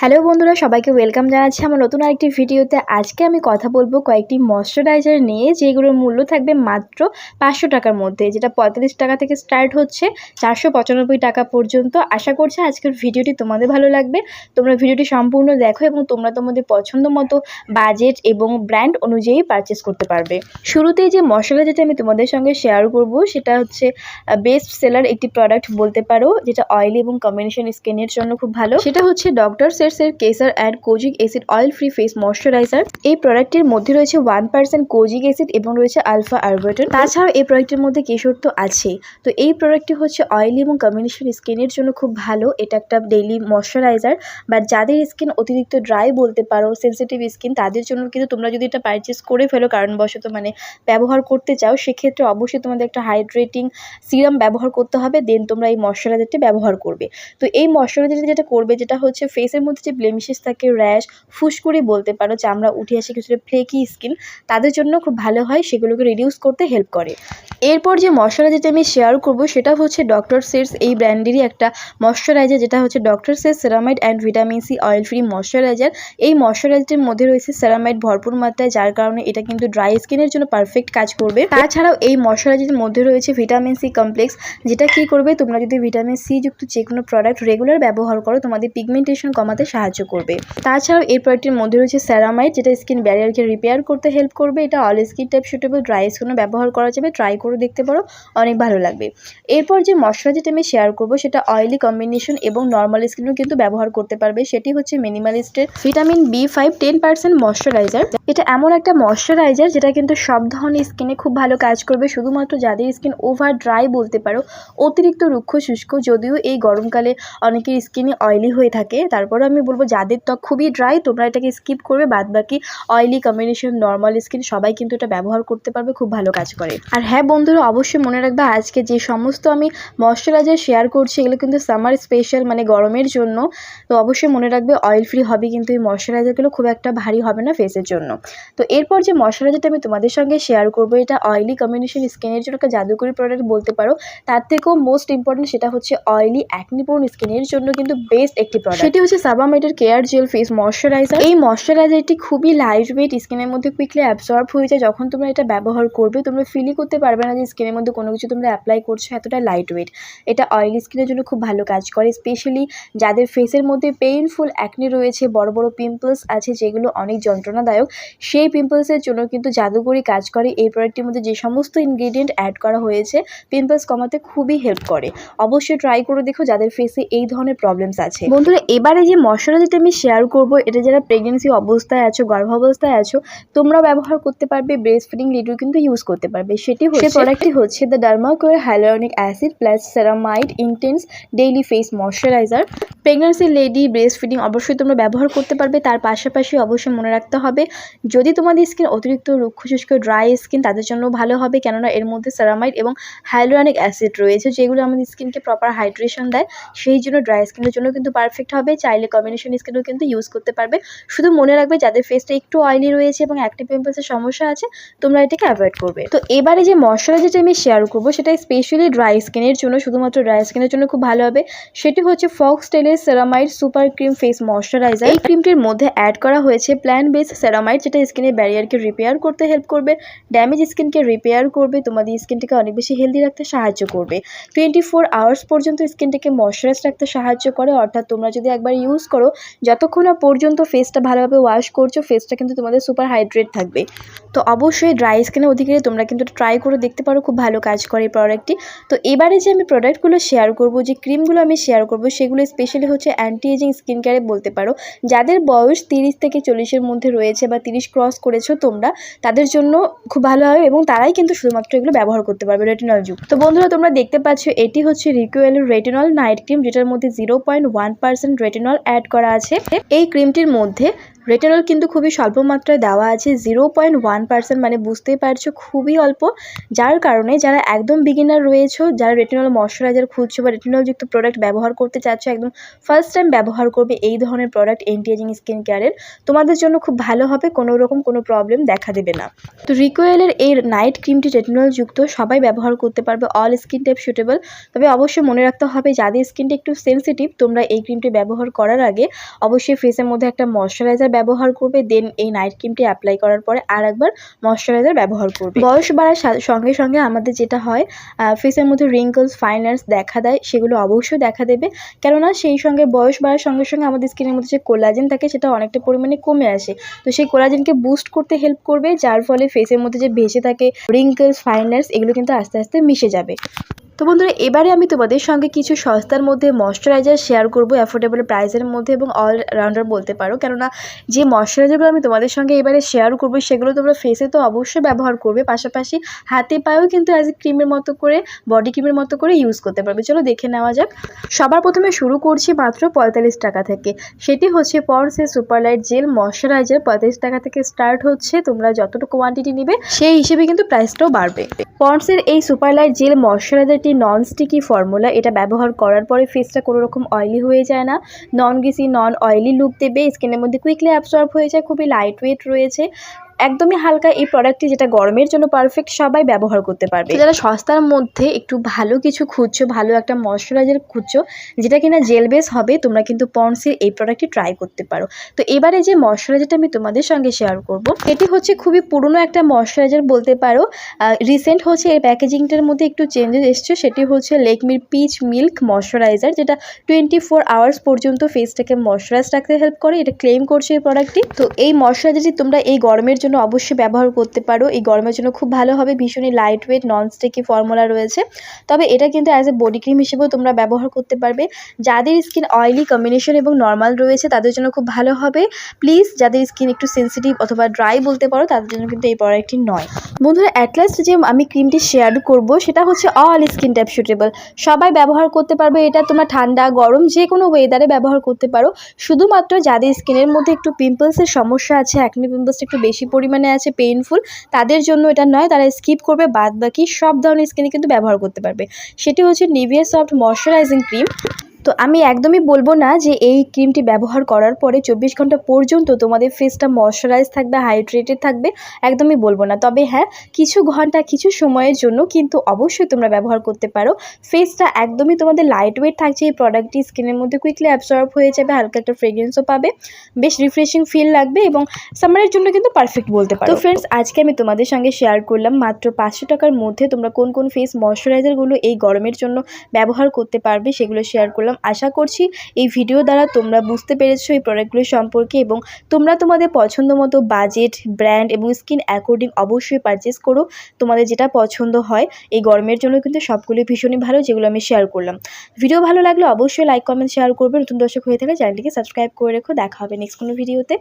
Hello বন্ধুরা, সবাইকে welcome জানাচ্ছি আমার নতুন আরেকটি ভিডিওতে। আজকে আমি কথা বলব কয়েকটি ময়শ্চারাইজার নিয়ে, যেগুলোর মূল্য থাকবে মাত্র পাঁচশো টাকার মধ্যে, যেটা পঁয়তাল্লিশ টাকা থেকে স্টার্ট হচ্ছে, চারশো পঁচানব্বই টাকা পর্যন্ত। আশা করছি আজকের ভিডিওটি তোমাদের ভালো লাগবে। তোমরা ভিডিওটি সম্পূর্ণ দেখো এবং তোমরা তোমাদের পছন্দ মতো বাজেট এবং ব্র্যান্ড অনুযায়ী পারচেস করতে পারবে। শুরুতেই যে যেটা আমি তোমাদের সঙ্গে শেয়ার করব, সেটা হচ্ছে বেস্ট সেলার একটি প্রোডাক্ট বলতে পারো, যেটা অয়েলি এবং কম্বিনেশন স্কিনের জন্য খুব ভালো। সেটা হচ্ছে doctor সেটসের Kesar and kojic acid oil free face moisturiser এই প্রোডাক্টটির মধ্যে রয়েছে ওয়ান পার্সেন্ট কোজিক অ্যাসিড এবং রয়েছে আলফা আরবেটন তাছাড়াও এই প্রোডাক্টের মধ্যে কেশর তো আছেই। তো এই প্রোডাক্টটি হচ্ছে অয়েলি এবং কম্বিনেশন স্কিনের জন্য খুব ভালো। এটা একটা ডেইলি ময়শ্চারাইজার বাট যাদের স্কিন অতিরিক্ত ড্রাই বলতে পারো সেন্সিটিভ স্কিন তাদের জন্য কিন্তু তোমরা যদি এটা পারচেস করে ফেলো, কারণবশত মানে ব্যবহার করতে চাও, সেক্ষেত্রে অবশ্যই তোমাদের একটা হাইড্রেটিং সিরাম ব্যবহার করতে হবে। দেন তোমরা এই ময়শ্চারাইজারটি ব্যবহার করবে। তো এই ময়শ্চারাইজার যেটা করবে, যেটা হচ্ছে ফেসের মধ্যে যে ব্লেমিশেস থাকে র্যাশ ফুসকুড়ি বলতে পারো চামড়া উঠে আসে কিছুটা ফ্লেকি স্কিন তাদের জন্য খুব ভালো হয়, সেগুলোকে রিডিউস করতে হেল্প করে। এরপর যে ময়শ্চারাইজারটা আমি শেয়ার করব, সেটা হচ্ছে ডক্টর সেটস এই ব্র্যান্ডেরই একটা ময়শ্চারাইজার, যেটা হচ্ছে doctor Sheth's ceramide and vitamin C oil free moisturiser. এই ময়শ্চারাইজারটির মধ্যে রয়েছে সেরামাইড ভরপুর মাত্রায়, যার কারণে এটা কিন্তু ড্রাই স্কিনের জন্য পারফেক্ট কাজ করবে। তাছাড়াও এই ময়শ্চারাইজারের মধ্যে রয়েছে ভিটামিন সি কমপ্লেক্স যেটা কি করবে, তোমরা যদি ভিটামিন সি যুক্ত যে কোনো প্রোডাক্ট রেগুলার ব্যবহার করো, তোমাদের পিগমেন্টেশন কমাতে সাহায্য করবে। তাছাড়াও এই প্রোডাক্টের মধ্যে রয়েছে স্যারামাইড যেটা স্কিন ব্যারিয়ারকে রিপেয়ার করতে হেল্প করবে। এটা all skin type suitable dry স্কিনও ব্যবহার করা যাবে। ট্রাই করে, দেখতে পারো, অনেক ভালো লাগবে। এরপর যে মশলা যেটা আমি শেয়ার করব, সেটা অয়েলি কম্বিনেশন এবং নর্মাল স্কিনও কিন্তু ব্যবহার করতে পারবে। সেটি হচ্ছে মিনিমালিস্টের vitamin B five ten percent moisturiser এটা এমন একটা ময়শ্চারাইজার যেটা কিন্তু সব ধরনের স্কিনে খুব ভালো কাজ করবে। শুধুমাত্র যাদের স্কিন ওভার ড্রাই বলতে পারো, অতিরিক্ত রুক্ষ শুষ্ক, যদিও এই গরমকালে অনেকের স্কিনে অয়েলি হয়ে থাকে। তারপরে আমি বলব যাদের ত্বক খুবই ড্রাই তোমরা এটাকে স্কিপ করবে বাদ বাকি অয়েলি কম্বিনেশন নর্মাল স্কিন সবাই কিন্তু এটা ব্যবহার করতে পারবে, খুব ভালো কাজ করে। আর হ্যাঁ বন্ধুরা, অবশ্যই মনে রাখবে, আজকে যে সমস্ত আমি ময়শ্চারাইজার শেয়ার করছি, এগুলো কিন্তু সামার স্পেশাল মানে গরমের জন্য, তো অবশ্যই মনে রাখবে অয়েল ফ্রি হবে কিন্তু এই ময়শ্চারাইজারগুলো খুব একটা ভারী হবে না ফেসের জন্য। তো এরপর যে ময়শ্চারাইজারটা আমি তোমাদের সঙ্গে শেয়ার করব, এটা অয়েলি কম্বিনেশন স্কিনের জন্য একটা জাদুকরি প্রোডাক্ট বলতে পারো, তার থেকেও মোস্ট ইম্পর্টেন্ট সেটা হচ্ছে অয়েলি অ্যাকনিপোর্ন স্কিনের জন্য কিন্তু বেস্ট একটি প্রোডাক্ট সেটি হচ্ছে সাবামেটের কেয়ার জেল ফেস ময়শ্চারাইজার এই ময়শ্চারাইজারটি খুবই লাইট ওয়েট স্কিনের মধ্যে কুইকলি অ্যাবসর্ব হয়ে যায়। যখন তোমরা এটা ব্যবহার করবে, তোমরা ফিলই করতে পারবে না যে স্কিনের মধ্যে কোনো কিছু তোমরা অ্যাপ্লাই করছ এতটা লাইট ওয়েট এটা অয়েলি স্কিনের জন্য খুব ভালো কাজ করে স্পেশালি যাদের ফেসের মধ্যে পেইনফুল অ্যাকনি রয়েছে, বড় বড় পিম্পলস আছে, যেগুলো অনেক যন্ত্রণাদায়ক, সেই পিম্পলসের জন্য কিন্তু জাদুকরি কাজ করে। এই প্রোডাক্টটির মধ্যে যে সমস্ত ইনগ্রিডিয়েন্ট অ্যাড করা হয়েছে পিম্পলস কমাতে খুবই হেল্প করে। অবশ্যই ট্রাই করে দেখো যাদের ফেসে এই ধরনের প্রবলেমস আছে। বন্ধুরা, এবারে যে ময়শ্চারাইজারটা আমি শেয়ার করব এটা যারা প্রেগনেন্সি অবস্থায় আছো গর্ভাবস্থায় আছো তোমরা ব্যবহার করতে পারবে ব্রেস্ট ফিডিং লিডও কিন্তু ইউজ করতে পারবে। সেটি হচ্ছে প্রোডাক্টটি হচ্ছে the Dermaco hyaluronic acid plus ceramide intense daily face moisturiser pregnancy lady breast feeding অবশ্যই তোমরা ব্যবহার করতে পারবে তার পাশাপাশি অবশ্যই মনে রাখতে হবে যদি তোমাদের স্কিন অতিরিক্ত রুক্ষ শুষ্ক ড্রাই স্কিন তাদের জন্য ভালো হবে কেননা এর মধ্যে সেরামাইড এবং হাইলোরানিক অ্যাসিড রয়েছে যেগুলো আমাদের স্কিনকে প্রপার হাইড্রেশন দেয় সেই জন্য ড্রাই স্কিনের জন্য কিন্তু পারফেক্ট হবে। চাইলে কম্বিনেশন স্কিনও কিন্তু ইউজ করতে পারবে। শুধু মনে রাখবে যাদের ফেসটা একটু অয়েলি রয়েছে এবং অ্যাক্টিভ পিম্পলসের সমস্যা আছে, তোমরা এটাকে অ্যাভয়েড করবে। তো এবারে যে ময়শ্চারাইজারটা আমি শেয়ার করব, সেটা স্পেশালি ড্রাই স্কিনের জন্য, শুধুমাত্র ড্রাই স্কিনের জন্য খুব ভালো হবে। সেটি হচ্ছে ফক্স টেলের ceramide super cream face moisturiser এই ক্রিমটির মধ্যে অ্যাড করা হয়েছে প্ল্যান বেস সেরামাইড যেটা স্কিনের ব্যারিয়ারকে রিপেয়ার করতে হেল্প করবে ড্যামেজ স্কিনকে রিপেয়ার করবে, তোমাদের স্কিনটাকে অনেক বেশি হেলদি রাখতে সাহায্য করবে। টোয়েন্টি ফোর আওয়ার্স পর্যন্ত স্কিনটাকে ময়শ্চারাইজ রাখতে সাহায্য করে, অর্থাৎ তোমরা যদি একবার ইউজ করো, যতক্ষণ না পর্যন্ত ফেসটা ভালোভাবে ওয়াশ করছ ফেসটা কিন্তু তোমাদের সুপার হাইড্রেট থাকবে। তো অবশ্যই ড্রাই স্কিনের অধিকারে তোমরা কিন্তু ট্রাই করে দেখতে পারো, খুব ভালো কাজ করে এই প্রোডাক্টটি তো এবারে যে আমি প্রোডাক্টগুলো শেয়ার করব, যে ক্রিমগুলো আমি শেয়ার করব, সেগুলো স্পেশালি হচ্ছে অ্যান্টি এজিং স্কিন কেয়ারে বলতে পারো। যাদের বয়স তিরিশ থেকে চল্লিশের মধ্যে রয়েছে বা তিরিশ ক্রস করেছ তোমরা, তাদের জন্য খুব ভালো হবে এবং তারাই কিন্তু শুধুমাত্র এগুলো ব্যবহার করতে পারবে রেটিনল যুগ তো বন্ধুরা, তোমরা দেখতে পাচ্ছ, এটি হচ্ছে রিকুয়েল রেটিনল নাইট ক্রিম যেটার মধ্যে zero point one percent retinol করা আছে। এই ক্রিমটির মধ্যে রেটেনল কিন্তু খুবই স্বল্প মাত্রায় দেওয়া আছে জিরো পয়েন্ট ওয়ান পার্সেন্ট মানে বুঝতেই পারছ খুবই অল্প। যার কারণে যারা একদম বিগিনার রয়েছো, যারা রেটিনল ময়শ্চারাইজার খুঁজছো বা রেটিনলযুক্ত প্রোডাক্ট ব্যবহার করতে চাচ্ছ, একদম ফার্স্ট টাইম ব্যবহার করবে এই ধরনের প্রোডাক্ট এন্টিএজিং স্কিন কেয়ারের তোমাদের জন্য খুব ভালো হবে, কোনো রকম কোনো প্রবলেম দেখা দেবে না। তো রিকোয়েলের এই নাইট ক্রিমটি রেটিনলযুক্ত সবাই ব্যবহার করতে পারবে অল স্কিন টাইপ সুটেবল তবে অবশ্যই মনে রাখতে হবে, যাদের স্কিনটা একটু সেন্সিটিভ তোমরা এই ক্রিমটি ব্যবহার করার আগে অবশ্যই ফেসের মধ্যে একটা ময়শ্চারাইজার ব্যবহার করবে দেন এই নাইট ক্রিমটি অ্যাপ্লাই করার পরে আর একবার ময়শ্চারাইজার ব্যবহার করবে। বয়স বাড়ার সঙ্গে সঙ্গে আমাদের যেটা হয় ফেসের মধ্যে রিঙ্কলস ফাইনার্স দেখা দেয়, সেগুলো অবশ্যই দেখা দেবে। কেননা সেই সঙ্গে বয়স বাড়ার সঙ্গে সঙ্গে আমাদের স্কিনের মধ্যে যে কোলাজেন থাকে, সেটা অনেকটা পরিমাণে কমে আসে। তো সেই কোলাজেনকে বুস্ট করতে হেল্প করবে, যার ফলে ফেসের মধ্যে যে ভেসে থাকে রিঙ্কলস ফাইনার্স এগুলো কিন্তু আস্তে আস্তে মিশে যাবে। তো বন্ধুরা, এবারে আমি তোমাদের সঙ্গে কিছু সস্তার মধ্যে ময়শ্চারাইজার শেয়ার করব অ্যাফোর্ডেবল প্রাইসের মধ্যে এবং অলরাউন্ডার বলতে পারো। কেননা, যে ময়শ্চারাইজারগুলো আমি তোমাদের সঙ্গে এবারে শেয়ার করব, সেগুলো তোমরা ফেসে তো অবশ্যই ব্যবহার করবে। পাশাপাশি হাতে পায়েও কিন্তু অ্যাজ ক্রিমের মতো করে বডি ক্রিমের মতো করে ইউজ করতে পারবে। চলো দেখে নেওয়া যাক। সবার প্রথমে শুরু করছি মাত্র পঁয়তাল্লিশ টাকা থেকে। সেটি হচ্ছে পন্সের সুপারলাইট জেল ময়শ্চারাইজার পঁয়তাল্লিশ টাকা থেকে স্টার্ট হচ্ছে, তোমরা যতটুকু কোয়ান্টিটি নেবে, সেই হিসেবে কিন্তু প্রাইসটাও বাড়বে। পন্সের এই সুপারলাইট জেল ময়শ্চারাইজারটি নন স্টিকি ফর্মুলা এটা ব্যবহার করার পরে ফেসটা কোনো রকম অয়েলি হয়ে যায় না। Non greasy non oily look দেবে স্কিনের মধ্যে কুইকলি অ্যাবসর্ব হয়ে যায়, খুবই লাইট ওয়েট রয়েছে। একদমই হালকা এই প্রোডাক্টটি যেটা গরমের জন্য পারফেক্ট সবাই ব্যবহার করতে পারবে। যারা সস্তার মধ্যে একটু ভালো কিছু খুঁজছো, ভালো একটা ময়শ্চারাইজার খুঁজছো, যেটা কিনা জেল বেস হবে, তোমরা কিন্তু পন্সের এই প্রোডাক্টটি ট্রাই করতে পারো। তো এবারে যে ময়শ্চারাইজারটা আমি তোমাদের সঙ্গে শেয়ার করব, এটি হচ্ছে খুবই পুরনো একটা ময়শ্চারাইজার বলতে পারো। রিসেন্ট হচ্ছে এর প্যাকেজিংটার মধ্যে একটু চেঞ্জেস এসছে, সেটি হচ্ছে লেকমির পিচ মিল্ক ময়শ্চারাইজার যেটা টোয়েন্টি ফোর আওয়ার্স পর্যন্ত ফেসটাকে ময়শ্চারাইজ রাখতে হেল্প করে, এটা ক্লেম করছে এই প্রোডাক্টটি তো এই ময়শ্চারাইজারটি তোমরা এই গরমের জন্য অবশ্যই ব্যবহার করতে পারো। এই গরমের জন্য খুব ভালো হবে, ভীষণই light weight non sticky formula রয়েছে। তবে এটা কিন্তু অ্যাজ এ বডি ক্রিম হিসেবেও তোমরা ব্যবহার করতে পারবে। যাদের স্কিন অয়েলি কম্বিনেশন এবং নর্মাল রয়েছে, তাদের জন্য খুব ভালো হবে। প্লিজ যাদের স্কিন একটু সেন্সিটিভ অথবা ড্রাই বলতে পারো, তাদের জন্য কিন্তু এই প্রোডাক্টটি নয়। বন্ধুরা অ্যাটলাস্ট যে আমি ক্রিমটি শেয়ার করব, সেটা হচ্ছে অল স্কিন টাইপ সুটেবল সবাই ব্যবহার করতে পারবে, এটা তোমরা ঠান্ডা, গরম যে কোনো ওয়েদারে ব্যবহার করতে পারো। শুধুমাত্র যাদের স্কিনের মধ্যে একটু পিম্পলসের সমস্যা আছে অ্যাকনি পিম্পলসটা একটু বেশি পরিমাণে আছে পেইনফুল তাদের জন্য এটা নয়, তারা স্কিপ করবে বাদ বাকি সব ধরনের স্কিনে কিন্তু ব্যবহার করতে পারবে। সেটি হচ্ছে নিভিয়া সফট ময়শ্চারাইজিং ক্রিম তো আমি একদমই বলব না যে এই ক্রিমটি ব্যবহার করার পরে চব্বিশ ঘণ্টা পর্যন্ত তোমাদের ফেসটা ময়শ্চারাইজ থাকবে হাইড্রেটেড থাকবে, একদমই বলব না। তবে হ্যাঁ কিছু ঘণ্টা, কিছু সময়ের জন্য কিন্তু অবশ্যই তোমরা ব্যবহার করতে পারো। ফেসটা একদমই তোমাদের লাইট ওয়েট থাকছে, এই প্রোডাক্টটি স্কিনের মধ্যে কুইকলি অ্যাবসর্ব হয়ে যাবে, হালকা একটা ফ্রেগ্রেন্সও পাবে, বেশ রিফ্রেশিং ফিল লাগবে এবং সামারের জন্য কিন্তু পারফেক্ট বলতে পারো। তো ফ্রেন্ডস আজকে আমি তোমাদের সঙ্গে শেয়ার করলাম, মাত্র পাঁচশো টাকার মধ্যে তোমরা কোন কোন ফেস ময়শ্চারাইজারগুলো এই গরমের জন্য ব্যবহার করতে পারবে সেগুলো শেয়ার করলাম। আশা করছি এই ভিডিও দ্বারা তোমরা বুঝতে পেরেছ এই প্রোডাক্টগুলো সম্পর্কে এবং তোমরা তোমাদের পছন্দ মতো বাজেট ব্র্যান্ড এবং স্কিন অ্যাকর্ডিং অবশ্যই পারচেস করো। তোমাদের যেটা পছন্দ হয় এই গরমের জন্য কিন্তু সবগুলোই ভীষণই ভালো যেগুলো আমি শেয়ার করলাম। ভিডিও ভালো লাগলে অবশ্যই লাইক কমেন্ট শেয়ার করবে। নতুন দর্শক হয়ে থাকলে চ্যানেলটিকে সাবস্ক্রাইব করে রেখো। দেখা হবে নেক্সট কোনো ভিডিওতে